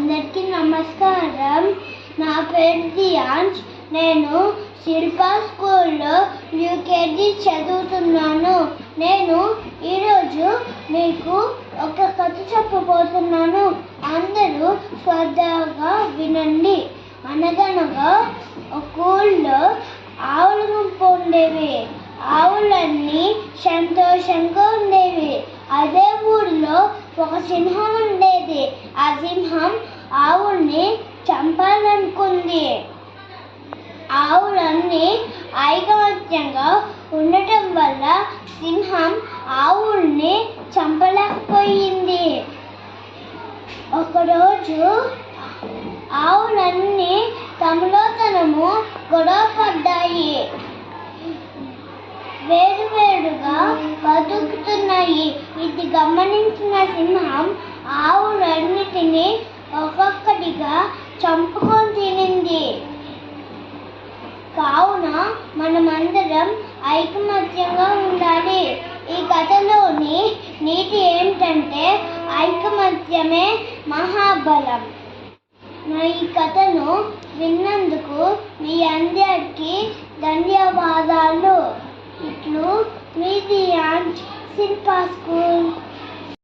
అందరికీ నమస్కారం. నా పేరు దియాంజ్. నేను శిల్పా స్కూల్లో యూకేజీ చదువుతున్నాను. నేను ఈరోజు మీకు ఒక కథ చెప్పబోతున్నాను. అందరూ శ్రద్ధగా వినండి. అనగనగా ఒక ఊళ్ళో ఆవులు గుంపు ఉండేవి ఆవులన్నీ సంతోషంగా ఉండేవి. ఒక సింహం ఉండేది ఆ సింహం ఆవుల్ని చంపాలనుకుంది. ఆవులన్నీ ఐకమత్యంగా ఉండటం వల్ల సింహం ఆవుల్ని చంపలేకపోయింది. ఒకరోజు ఆవులన్నీ తమలో తనము గొడవ పడ్డాయి వేరువేరుగా బతుకుతున్నాయి ఇది గమనించిన సింహం ఆవులన్నిటినీ ఒక్కొక్కటిగా చంపుకొని తినింది. కావున మనమందరం ఐకమత్యంగా ఉండాలి. ఈ కథలోని నీతి ఏంటంటే ఐకమత్యమే మహాబలం. నా ఈ కథను విన్నందుకు మీ అందరికీ ధన్యవాదాలు. in past.